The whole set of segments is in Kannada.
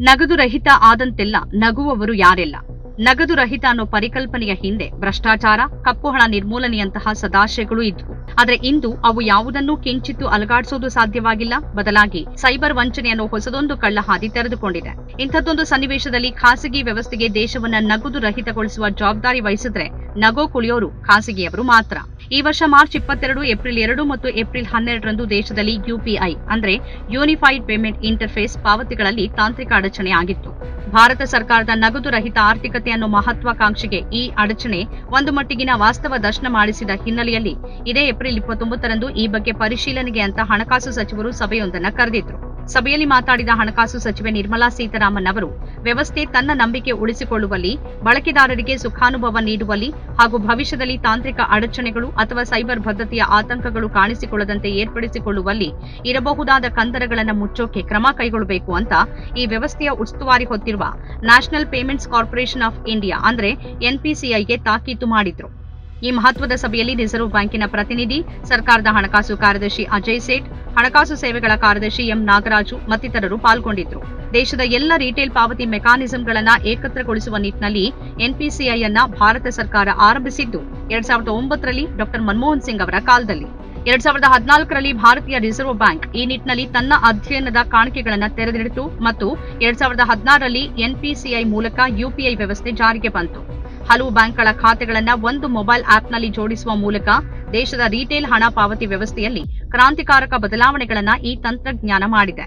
ನಗದು ರಹಿತ ಆದಂತೆಲ್ಲ ನಗುವವರು ಯಾರೆಲ್ಲ? ನಗದು ರಹಿತ ಅನ್ನೋ ಪರಿಕಲ್ಪನೆಯ ಹಿಂದೆ ಭ್ರಷ್ಟಾಚಾರ, ಕಪ್ಪು ಹಣ ನಿರ್ಮೂಲನೆಯಂತಹ ಸದಾಶಯಗಳು ಇದ್ವು. ಆದ್ರೆ ಇಂದು ಅವು ಯಾವುದನ್ನೂ ಕಿಂಚಿತ್ತು ಅಲಗಾಡಿಸೋದು ಸಾಧ್ಯವಾಗಿಲ್ಲ. ಬದಲಾಗಿ ಸೈಬರ್ ವಂಚನೆಯನ್ನು ಹೊಸದೊಂದು ಕಳ್ಳ ಹಾದಿ ತೆರೆದುಕೊಂಡಿದೆ. ಇಂಥದ್ದೊಂದು ಸನ್ನಿವೇಶದಲ್ಲಿ ಖಾಸಗಿ ವ್ಯವಸ್ಥೆಗೆ ದೇಶವನ್ನ ನಗದು ರಹಿತಗೊಳಿಸುವ ಜವಾಬ್ದಾರಿ ವಹಿಸಿದ್ರೆ ನಗೋ ಕುಳಿಯೋರು ಖಾಸಗಿಯವರು ಮಾತ್ರ. ಈ ವರ್ಷ ಮಾರ್ಚ್ ಇಪ್ಪತ್ತೆರಡು, ಏಪ್ರಿಲ್ ಎರಡು ಮತ್ತು ಏಪ್ರಿಲ್ ಹನ್ನೆರಡರಂದು ದೇಶದಲ್ಲಿ ಯುಪಿಐ ಅಂದ್ರೆ ಯೂನಿಫೈಡ್ ಪೇಮೆಂಟ್ ಇಂಟರ್ಫೇಸ್ ಪಾವತಿಗಳಲ್ಲಿ ತಾಂತ್ರಿಕ ಅಡಚಣೆ ಆಗಿತ್ತು. ಭಾರತ ಸರ್ಕಾರದ ನಗದು ರಹಿತ ಆರ್ಥಿಕತೆ ಅನ್ನೋ ಮಹತ್ವಾಕಾಂಕ್ಷೆಗೆ ಈ ಅಡಚಣೆ ಒಂದು ಮಟ್ಟಿಗಿನ ವಾಸ್ತವ ದರ್ಶನ ಮಾಡಿಸಿದ ಹಿನ್ನೆಲೆಯಲ್ಲಿ ಇದೇ ಏಪ್ರಿಲ್ ಇಪ್ಪತ್ತೊಂಬತ್ತರಂದು ಈ ಬಗ್ಗೆ ಪರಿಶೀಲನೆಗೆ ಅಂತ ಹಣಕಾಸು ಸಚಿವರು ಸಭೆಯೊಂದನ್ನು ಕರೆದಿದ್ರು. ಸಭೆಯಲ್ಲಿ ಮಾತಾಡಿದ ಹಣಕಾಸು ಸಚಿವೆ ನಿರ್ಮಲಾ ಸೀತಾರಾಮನ್ ಅವರು, ವ್ಯವಸ್ಥೆ ತನ್ನ ನಂಬಿಕೆ ಉಳಿಸಿಕೊಳ್ಳುವಲ್ಲಿ, ಬಳಕೆದಾರರಿಗೆ ಸುಖಾನುಭವ ನೀಡುವಲ್ಲಿ ಹಾಗೂ ಭವಿಷ್ಯದಲ್ಲಿ ತಾಂತ್ರಿಕ ಅಡಚಣೆಗಳು ಅಥವಾ ಸೈಬರ್ ಭದ್ರತೆಯ ಆತಂಕಗಳು ಕಾಣಿಸಿಕೊಳ್ಳದಂತೆ ಏರ್ಪಡಿಸಿಕೊಳ್ಳುವಲ್ಲಿ ಇರಬಹುದಾದ ಕಂದರಗಳನ್ನು ಮುಚ್ಚೋಕೆ ಕ್ರಮ ಕೈಗೊಳ್ಳಬೇಕು ಅಂತ ಈ ವ್ಯವಸ್ಥೆಯ ಉಸ್ತುವಾರಿ ಹೊತ್ತಿರುವ national payments corporation of India, ಅಂದ್ರೆ ಎನ್ಪಿಸಿಐಗೆ ತಾಕೀತು ಮಾಡಿದ್ರು. ಈ ಮಹತ್ವದ ಸಭೆಯಲ್ಲಿ ರಿಸರ್ವ್ ಬ್ಯಾಂಕಿನ ಪ್ರತಿನಿಧಿ, ಸರ್ಕಾರದ ಹಣಕಾಸು ಕಾರ್ಯದರ್ಶಿ ಅಜಯ್ ಸೇಠ್, ಹಣಕಾಸು ಸೇವೆಗಳ ಕಾರ್ಯದರ್ಶಿ ಎಂ ನಾಗರಾಜು ಮತ್ತಿತರರು ಪಾಲ್ಗೊಂಡಿದ್ರು ದೇಶದ ಎಲ್ಲ ರಿಟೇಲ್ ಪಾವತಿ ಮೆಕಾನಿಸಂಗಳನ್ನು ಏಕತ್ರಗೊಳಿಸುವ ನಿಟ್ಟಿನಲ್ಲಿ ಎನ್ಪಿಸಿಐಯನ್ನ ಭಾರತ ಸರ್ಕಾರ ಆರಂಭಿಸಿದ್ದು ಎರಡ್ ಸಾವಿರದ ಒಂಬತ್ತರಲ್ಲಿ ಡಾಕ್ಟರ್ ಮನಮೋಹನ್ ಸಿಂಗ್ ಅವರ ಕಾಲದಲ್ಲಿ. ಎರಡ್ ಸಾವಿರದ ಹದಿನಾಲ್ಕರಲ್ಲಿ ಭಾರತೀಯ ರಿಸರ್ವ್ ಬ್ಯಾಂಕ್ ಈ ನಿಟ್ಟಿನಲ್ಲಿ ತನ್ನ ಅಧ್ಯಯನದ ಕಾಣಿಕೆಗಳನ್ನು ತೆರೆದಿಡಿತು ಮತ್ತು ಎರಡ್ ಸಾವಿರದ ಹದಿನಾರರಲ್ಲಿ ಎನ್ಪಿಸಿಐ ಮೂಲಕ ಯುಪಿಐ ವ್ಯವಸ್ಥೆ ಜಾರಿಗೆ ಬಂತು. ಹಲವು ಬ್ಯಾಂಕ್ಗಳ ಖಾತೆಗಳನ್ನು ಒಂದು ಮೊಬೈಲ್ ಆಪ್ನಲ್ಲಿ ಜೋಡಿಸುವ ಮೂಲಕ ದೇಶದ ರಿಟೇಲ್ ಹಣ ಪಾವತಿ ವ್ಯವಸ್ಥೆಯಲ್ಲಿ ಕ್ರಾಂತಿಕಾರಕ ಬದಲಾವಣೆಗಳನ್ನು ಈ ತಂತ್ರಜ್ಞಾನ ಮಾಡಿದೆ.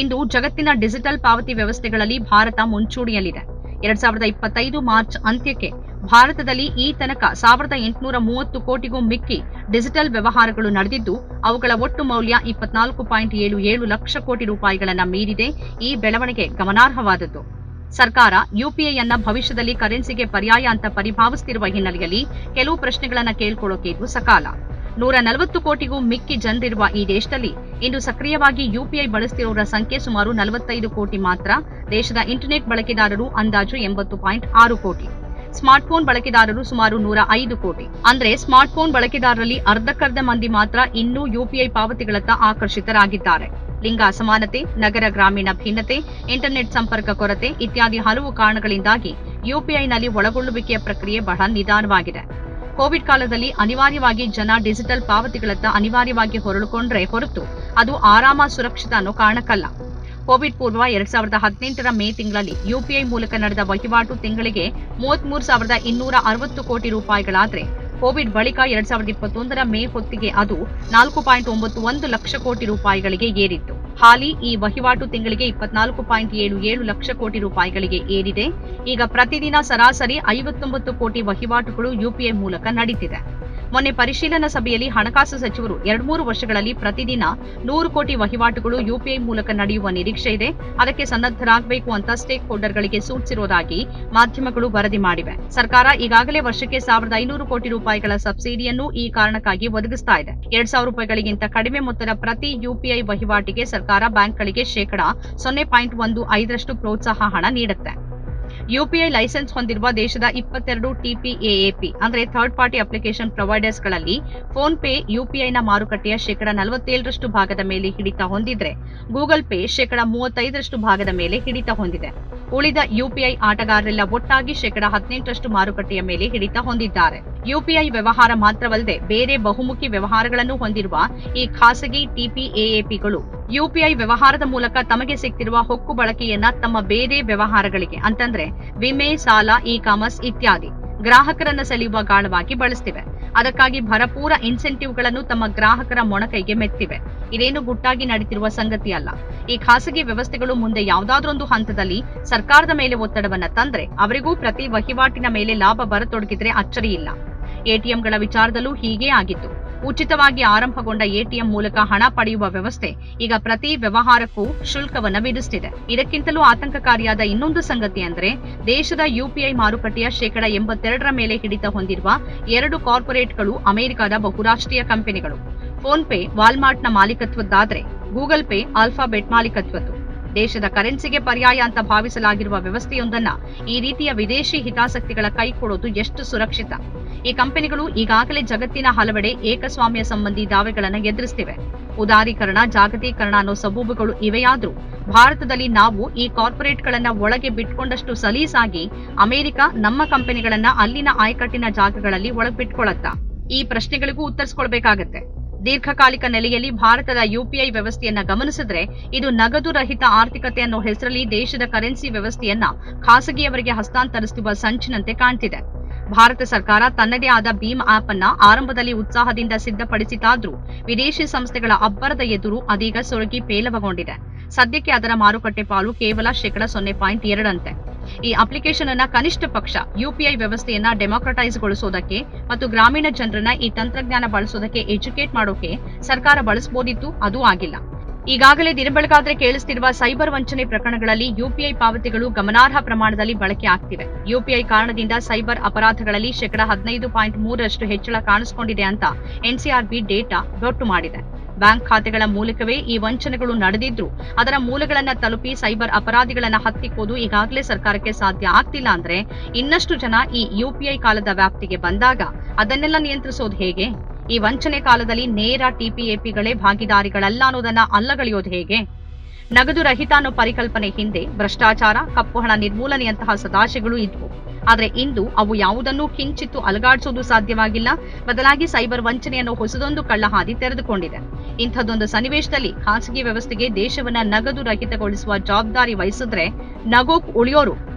ಇಂದು ಜಗತ್ತಿನ ಡಿಜಿಟಲ್ ಪಾವತಿ ವ್ಯವಸ್ಥೆಗಳಲ್ಲಿ ಭಾರತ ಮುಂಚೂಣಿಯಲ್ಲಿದೆ. ಎರಡ್ ಸಾವಿರದ ಇಪ್ಪತ್ತೈದು ಮಾರ್ಚ್ ಅಂತ್ಯಕ್ಕೆ ಭಾರತದಲ್ಲಿ ಈ ತನಕ ಸಾವಿರದ ಎಂಟುನೂರ ಮೂವತ್ತು ಕೋಟಿಗೂ ಮಿಕ್ಕಿ ಡಿಜಿಟಲ್ ವ್ಯವಹಾರಗಳು ನಡೆದಿದ್ದು, ಅವುಗಳ ಒಟ್ಟು ಮೌಲ್ಯ ಇಪ್ಪತ್ನಾಲ್ಕು ಪಾಯಿಂಟ್ ಏಳು ಏಳು ಲಕ್ಷ ಕೋಟಿ ರೂಪಾಯಿಗಳನ್ನು ಮೀರಿದೆ. ಈ ಬೆಳವಣಿಗೆ ಗಮನಾರ್ಹವಾದದ್ದು. ಸರ್ಕಾರ ಯುಪಿಐ ಅನ್ನ ಭವಿಷ್ಯದಲ್ಲಿ ಕರೆನ್ಸಿಗೆ ಪರ್ಯಾಯ ಅಂತ ಪರಿಭಾವಿಸುತ್ತಿರುವ ಹಿನ್ನೆಲೆಯಲ್ಲಿ ಕೆಲವು ಪ್ರಶ್ನೆಗಳನ್ನ ಕೇಳ್ಕೊಳ್ಳೋಕೆ ಇದು ಸಕಾಲ. ನೂರ ನಲವತ್ತು ಕೋಟಿಗೂ ಮಿಕ್ಕಿ ಜನರಿರುವ ಈ ದೇಶದಲ್ಲಿ ಇಂದು ಸಕ್ರಿಯವಾಗಿ ಯುಪಿಐ ಬಳಸ್ತಿರೋರ ಸಂಖ್ಯೆ ಸುಮಾರು ನಲವತ್ತೈದು ಕೋಟಿ ಮಾತ್ರ ದೇಶದ ಇಂಟರ್ನೆಟ್ ಬಳಕೆದಾರರು ಅಂದಾಜು ಎಂಬತ್ತು ಪಾಯಿಂಟ್ ಆರು ಕೋಟಿ. ಸ್ಮಾರ್ಟ್ಫೋನ್ ಬಳಕೆದಾರರು ಸುಮಾರು ನೂರ ಐದು ಕೋಟಿ. ಅಂದ್ರೆ ಸ್ಮಾರ್ಟ್ಫೋನ್ ಬಳಕೆದಾರರಲ್ಲಿ ಅರ್ಧಕ್ಕರ್ಧ ಮಂದಿ ಮಾತ್ರ ಇನ್ನೂ ಯುಪಿಐ ಪಾವತಿಗಳತ್ತ ಆಕರ್ಷಿತರಾಗಿದ್ದಾರೆ. ಲಿಂಗ ಅಸಮಾನತೆ ನಗರ ಗ್ರಾಮೀಣ ಭಿನ್ನತೆ, ಇಂಟರ್ನೆಟ್ ಸಂಪರ್ಕ ಕೊರತೆ ಇತ್ಯಾದಿ ಹಲವು ಕಾರಣಗಳಿಂದಾಗಿ ಯುಪಿಐನಲ್ಲಿ ಒಳಗೊಳ್ಳುವಿಕೆಯ ಪ್ರಕ್ರಿಯೆ ಬಹಳ ನಿಧಾನವಾಗಿದೆ. ಕೋವಿಡ್ ಕಾಲದಲ್ಲಿ ಅನಿವಾರ್ಯವಾಗಿ ಜನ ಡಿಜಿಟಲ್ ಪಾವತಿಗಳತ್ತ ಅನಿವಾರ್ಯವಾಗಿ ಹೊರಳುಕೊಂಡ್ರೆ ಹೊರತು ಅದು ಆರಾಮ, ಸುರಕ್ಷಿತ ಅನ್ನೋ ಕಾರಣಕ್ಕಲ್ಲ. ಕೋವಿಡ್ ಪೂರ್ವ ಎರಡ್ ಸಾವಿರದ ಹದಿನೆಂಟರ ಮೇ ತಿಂಗಳಲ್ಲಿ ಯುಪಿಐ ಮೂಲಕ ನಡೆದ ವಹಿವಾಟು ತಿಂಗಳಿಗೆ ಮೂವತ್ಮೂರು ಸಾವಿರದ ಇನ್ನೂರ ಅರವತ್ತು ಕೋಟಿ ರೂಪಾಯಿಗಳಾದ್ರೆ ಕೋವಿಡ್ ಬಳಿಕ ಎರಡ್ ಸಾವಿರದ ಇಪ್ಪತ್ತೊಂದರ ಮೇ ಹೊತ್ತಿಗೆ ಅದು ನಾಲ್ಕು ಪಾಯಿಂಟ್ ಒಂಬತ್ತು ಒಂದು ಲಕ್ಷ ಕೋಟಿ ರೂಪಾಯಿಗಳಿಗೆ ಏರಿತ್ತು. ಹಾಲಿ ಈ ವಹಿವಾಟು ತಿಂಗಳಿಗೆ ಇಪ್ಪತ್ನಾಲ್ಕು ಪಾಯಿಂಟ್ ಏಳು ಏಳು ಲಕ್ಷ ಕೋಟಿ ರೂಪಾಯಿಗಳಿಗೆ ಏರಿದೆ. ಈಗ ಪ್ರತಿದಿನ ಸರಾಸರಿ ಐವತ್ತೊಂಬತ್ತು ಕೋಟಿ ವಹಿವಾಟುಗಳು ಯುಪಿಐ ಮೂಲಕ ನಡೀತಿದೆ. ಮೊನ್ನೆ ಪರಿಶೀಲನಾ ಸಭೆಯಲ್ಲಿ ಹಣಕಾಸು ಸಚಿವರು ಎರಡ್ಮೂರು ವರ್ಷಗಳಲ್ಲಿ ಪ್ರತಿದಿನ ನೂರು ಕೋಟಿ ವಹಿವಾಟುಗಳು ಯುಪಿಐ ಮೂಲಕ ನಡೆಯುವ ನಿರೀಕ್ಷೆ ಇದೆ. ಅದಕ್ಕೆ ಸನ್ನದ್ಧರಾಗಬೇಕು ಅಂತ ಸ್ಟೇಕ್ ಹೋಲ್ಡರ್ಗಳಿಗೆ ಸೂಚಿಸಿರುವುದಾಗಿ ಮಾಧ್ಯಮಗಳು ವರದಿ ಮಾಡಿವೆ. ಸರ್ಕಾರ ಈಗಾಗಲೇ ವರ್ಷಕ್ಕೆ ಸಾವಿರದ ಐನೂರು ಕೋಟಿ ರೂಪಾಯಿಗಳ ಸಬ್ಸಿಡಿಯನ್ನು ಈ ಕಾರಣಕ್ಕಾಗಿ ಒದಗಿಸ್ತಾ ಇದೆ. ಎರಡ್ ಸಾವಿರ ರೂಪಾಯಿಗಳಿಗಿಂತ ಕಡಿಮೆ ಮೊತ್ತದ ಪ್ರತಿ ಯುಪಿಐ ವಹಿವಾಟಿಗೆ ಸರ್ಕಾರ ಬ್ಯಾಂಕ್ಗಳಿಗೆ ಶೇಕಡಾ ಸೊನ್ನೆ ಪಾಯಿಂಟ್ ಒಂದು ಐದರಷ್ಟು ಪ್ರೋತ್ಸಾಹ ಹಣ ನೀಡುತ್ತೆ. ಯುಪಿಐ ಲೈಸೆನ್ಸ್ ಹೊಂದಿರುವ ದೇಶದ ಇಪ್ಪತ್ತೆರಡು ಟಿಪಿಎಎಪಿ ಅಂದ್ರೆ ಥರ್ಡ್ ಪಾರ್ಟಿ ಅಪ್ಲಿಕೇಶನ್ ಪ್ರೊವೈಡರ್ಸ್ಗಳಲ್ಲಿ ಫೋನ್ ಪೇ ಯುಪಿಐನ ಮಾರುಕಟ್ಟೆಯ ಶೇಕಡ ನಲವತ್ತೇಳರಷ್ಟು ಭಾಗದ ಮೇಲೆ ಹಿಡಿತ ಹೊಂದಿದ್ರೆ ಗೂಗಲ್ ಪೇ ಶೇಕಡ ಮೂವತ್ತೈದರಷ್ಟು ಭಾಗದ ಮೇಲೆ ಹಿಡಿತ ಹೊಂದಿದೆ. ಉಳಿದ ಯುಪಿಐ ಆಟಗಾರರೆಲ್ಲ ಒಟ್ಟಾಗಿ ಶೇಕಡ ಹದಿನೆಂಟರಷ್ಟು ಮಾರುಕಟ್ಟೆಯ ಮೇಲೆ ಹಿಡಿತ ಹೊಂದಿದ್ದಾರೆ. ಯುಪಿಐ ವ್ಯವಹಾರ ಮಾತ್ರವಲ್ಲದೆ ಬೇರೆ ಬಹುಮುಖಿ ವ್ಯವಹಾರಗಳನ್ನು ಹೊಂದಿರುವ ಈ ಖಾಸಗಿ ಟಿಪಿಎಎಪಿಗಳು ಯುಪಿಐ ವ್ಯವಹಾರದ ಮೂಲಕ ತಮಗೆ ಸಿಗ್ತಿರುವ ಹೊಕ್ಕು ಬಳಕೆಯನ್ನ ತಮ್ಮ ಬೇರೆ ವ್ಯವಹಾರಗಳಿಗೆ, ಅಂತಂದ್ರೆ ವಿಮೆ, ಸಾಲ ಇ ಕಾಮರ್ಸ್ ಇತ್ಯಾದಿ ಗ್ರಾಹಕರನ್ನ ಸೆಳೆಯುವ ಗಾಳವಾಗಿ ಬಳಸ್ತಿವೆ. ಅದಕ್ಕಾಗಿ ಭರಪೂರ ಇನ್ಸೆಂಟಿವ್ಗಳನ್ನು ತಮ್ಮ ಗ್ರಾಹಕರ ಮೊಣಕೈಗೆ ಮೆತ್ತಿವೆ. ಇದೇನು ಗುಟ್ಟಾಗಿ ನಡೀತಿರುವ ಸಂಗತಿ ಅಲ್ಲ. ಈ ಖಾಸಗಿ ವ್ಯವಸ್ಥೆಗಳು ಮುಂದೆ ಯಾವುದಾದ್ರೊಂದು ಹಂತದಲ್ಲಿ ಸರ್ಕಾರದ ಮೇಲೆ ಒತ್ತಡವನ್ನ ತಂದ್ರೆ ಅವರಿಗೂ ಪ್ರತಿ ವಹಿವಾಟಿನ ಮೇಲೆ ಲಾಭ ಬರತೊಡಗಿದ್ರೆ ಅಚ್ಚರಿಯಿಲ್ಲ ಎಟಿಎಂಗಳ ವಿಚಾರದಲ್ಲೂ ಹೀಗೇ ಆಗಿತ್ತು. ಉಚಿತವಾಗಿ ಆರಂಭಗೊಂಡ ಎಟಿಎಂ ಮೂಲಕ ಹಣ ಪಡೆಯುವ ವ್ಯವಸ್ಥೆ ಈಗ ಪ್ರತಿ ವ್ಯವಹಾರಕ್ಕೂ ಶುಲ್ಕವನ್ನು ವಿಧಿಸುತ್ತಿದೆ ಇದಕ್ಕಿಂತಲೂ ಆತಂಕಕಾರಿಯಾದ ಇನ್ನೊಂದು ಸಂಗತಿ ಅಂದರೆ ದೇಶದ ಯುಪಿಐ ಮಾರುಕಟ್ಟೆಯ ಶೇಕಡ ಎಂಬತ್ತೆರಡರ ಮೇಲೆ ಹಿಡಿತ ಹೊಂದಿರುವ ಎರಡು ಕಾರ್ಪೊರೇಟ್ಗಳು ಅಮೆರಿಕದ ಬಹುರಾಷ್ಟ್ರೀಯ ಕಂಪನಿಗಳು. ಫೋನ್ ಪೇ ವಾಲ್ಮಾರ್ಟ್ನ ಮಾಲೀಕತ್ವದ್ದಾದರೆ ಗೂಗಲ್ ಪೇ, ಆಲ್ಫಾಬೆಟ್ ಮಾಲೀಕತ್ವದ್ದು. ದೇಶದ ಕರೆನ್ಸಿಗೆ ಪರ್ಯಾಯ ಅಂತ ಭಾವಿಸಲಾಗಿರುವ ವ್ಯವಸ್ಥೆಯೊಂದನ್ನ ಈ ರೀತಿಯ ವಿದೇಶಿ ಹಿತಾಸಕ್ತಿಗಳ ಕೈ ಕೊಡೋದು ಎಷ್ಟು ಸುರಕ್ಷಿತ? ಈ ಕಂಪನಿಗಳು ಈಗಾಗಲೇ ಜಗತ್ತಿನ ಹಲವೆಡೆ ಏಕಸ್ವಾಮ್ಯ ಸಂಬಂಧಿ ದಾವೆಗಳನ್ನು ಎದುರಿಸ್ತಿವೆ. ಉದಾರೀಕರಣ, ಜಾಗತೀಕರಣ ಅನ್ನೋ ಸಬೂಬುಗಳು ಇವೆಯಾದ್ರೂ ಭಾರತದಲ್ಲಿ ನಾವು ಈ ಕಾರ್ಪೊರೇಟ್ಗಳನ್ನ ಒಳಗೆ ಬಿಟ್ಕೊಂಡಷ್ಟು ಸಲೀಸಾಗಿ ಅಮೆರಿಕ ನಮ್ಮ ಕಂಪನಿಗಳನ್ನ ಅಲ್ಲಿನ ಆಯಕಟ್ಟಿನ ಜಾಗಗಳಲ್ಲಿ ಒಳಗೆ ಬಿಟ್ಕೊಳತ್ತಾ ಈ ಪ್ರಶ್ನೆಗಳಿಗೂ ಉತ್ತರಿಸ್ಕೊಳ್ಬೇಕಾಗತ್ತೆ. ದೀರ್ಘಕಾಲಿಕ ನೆಲೆಯಲ್ಲಿ ಭಾರತದ ಯುಪಿಐ ವ್ಯವಸ್ಥೆಯನ್ನ ಗಮನಿಸಿದ್ರೆ ಇದು ನಗದು ರಹಿತ ಆರ್ಥಿಕತೆ ಅನ್ನೋ ಹೆಸರಲ್ಲಿ ದೇಶದ ಕರೆನ್ಸಿ ವ್ಯವಸ್ಥೆಯನ್ನ ಖಾಸಗಿಯವರಿಗೆ ಹಸ್ತಾಂತರಿಸುವ ಸಂಚಿನಂತೆ ಕಾಣ್ತಿದೆ. ಭಾರತ ಸರ್ಕಾರ ತನ್ನದೇ ಆದ ಭೀಮ್ ಆಪ್ ಅನ್ನ ಆರಂಭದಲ್ಲಿ ಉತ್ಸಾಹದಿಂದ ಸಿದ್ಧಪಡಿಸಿತಾದ್ರೂ ವಿದೇಶಿ ಸಂಸ್ಥೆಗಳ ಅಬ್ಬರದ ಎದುರು ಅದೀಗ ಸೊರಗಿ ಪೇಲವಗೊಂಡಿದೆ. ಸದ್ಯಕ್ಕೆ ಅದರ ಮಾರುಕಟ್ಟೆ ಪಾಲು ಕೇವಲ ಶೇಕಡಾ ಸೊನ್ನೆ ಪಾಯಿಂಟ್ ಎರಡಂತೆ. ಈ ಅಪ್ಲಿಕೇಶನ್ ಅನ್ನ ಕನಿಷ್ಠ ಪಕ್ಷ ಯುಪಿಐ ವ್ಯವಸ್ಥೆಯನ್ನ ಡೆಮೋಕ್ರಟೈಸ್ ಗೊಳಿಸೋದಕ್ಕೆ ಮತ್ತು ಗ್ರಾಮೀಣ ಜನರನ್ನ ಈ ತಂತ್ರಜ್ಞಾನ ಬಳಸೋದಕ್ಕೆ ಎಜುಕೇಟ್ ಮಾಡೋಕೆ ಸರ್ಕಾರ ಬಳಸಬಹುದಿತ್ತು ಅದು ಆಗಿಲ್ಲ. ಈಗಾಗಲೇ ದಿನಬೆಳಗಾದ್ರೆ ಕೇಳಿಸ್ತಿರುವ ಸೈಬರ್ ವಂಚನೆ ಪ್ರಕರಣಗಳಲ್ಲಿ ಯುಪಿಐ ಪಾವತಿಗಳು ಗಮನಾರ್ಹ ಪ್ರಮಾಣದಲ್ಲಿ ಬಳಕೆ ಆಗ್ತಿವೆ. ಯುಪಿಐ ಕಾರಣದಿಂದ ಸೈಬರ್ ಅಪರಾಧಗಳಲ್ಲಿ ಶೇಕಡಾ ಹದಿನೈದು ಪಾಯಿಂಟ್ ಮೂರರಷ್ಟು ಹೆಚ್ಚಳ ಕಾಣಿಸಿಕೊಂಡಿದೆ ಅಂತ ಎನ್ಸಿಆರ್ಬಿ ಡೇಟಾ ಗೊತ್ತು ಮಾಡಿದೆ. ಬ್ಯಾಂಕ್ ಖಾತೆಗಳ ಮೂಲಕವೇ ಈ ವಂಚನೆಗಳು ನಡೆದಿದ್ರು ಅದರ ಮೂಲಗಳನ್ನ ತಲುಪಿ ಸೈಬರ್ ಅಪರಾಧಿಗಳನ್ನ ಹತ್ತಿಕ್ಕೋದು ಈಗಾಗಲೇ ಸರ್ಕಾರಕ್ಕೆ ಸಾಧ್ಯ ಆಗ್ತಿಲ್ಲ ಅಂದ್ರೆ ಇನ್ನಷ್ಟು ಜನ ಈ ಯುಪಿಐ ಕಾಲದ ವ್ಯಾಪ್ತಿಗೆ ಬಂದಾಗ ಅದನ್ನೆಲ್ಲ ನಿಯಂತ್ರಿಸೋದು ಹೇಗೆ? ಈ ವಂಚನೆ ಕಾಲದಲ್ಲಿ ನೇರ ಟಿಪಿಎಪಿಗಳೇ ಭಾಗಿದಾರಿಗಳಲ್ಲ ಅನ್ನೋದನ್ನ ಅಲ್ಲಗಳೆಯೋದು ಹೇಗೆ? ನಗದು ರಹಿತ ಅನ್ನೋ ಪರಿಕಲ್ಪನೆ ಹಿಂದೆ ಭ್ರಷ್ಟಾಚಾರ, ಕಪ್ಪು ಹಣ ನಿರ್ಮೂಲನೆಯಂತಹ ಸದಾಶೆಗಳು ಇದ್ವು. ಆದ್ರೆ ಇಂದು ಅವು ಯಾವುದನ್ನೂ ಕಿಂಚಿತ್ತು ಅಲಗಾಡಿಸೋದು ಸಾಧ್ಯವಾಗಿಲ್ಲ. ಬದಲಾಗಿ ಸೈಬರ್ ವಂಚನೆಯನ್ನು ಹೊಸದೊಂದು ಕಳ್ಳಹಾದಿ ತೆರೆದುಕೊಂಡಿದೆ. ಇಂಥದ್ದೊಂದು ಸನ್ನಿವೇಶದಲ್ಲಿ ಖಾಸಗಿ ವ್ಯವಸ್ಥೆಗೆ ದೇಶವನ್ನ ನಗದು ರಹಿತಗೊಳಿಸುವ ಜವಾಬ್ದಾರಿ ವಹಿಸಿದ್ರೆ ನಗೋಕ್ ಉಳಿಯೋರು.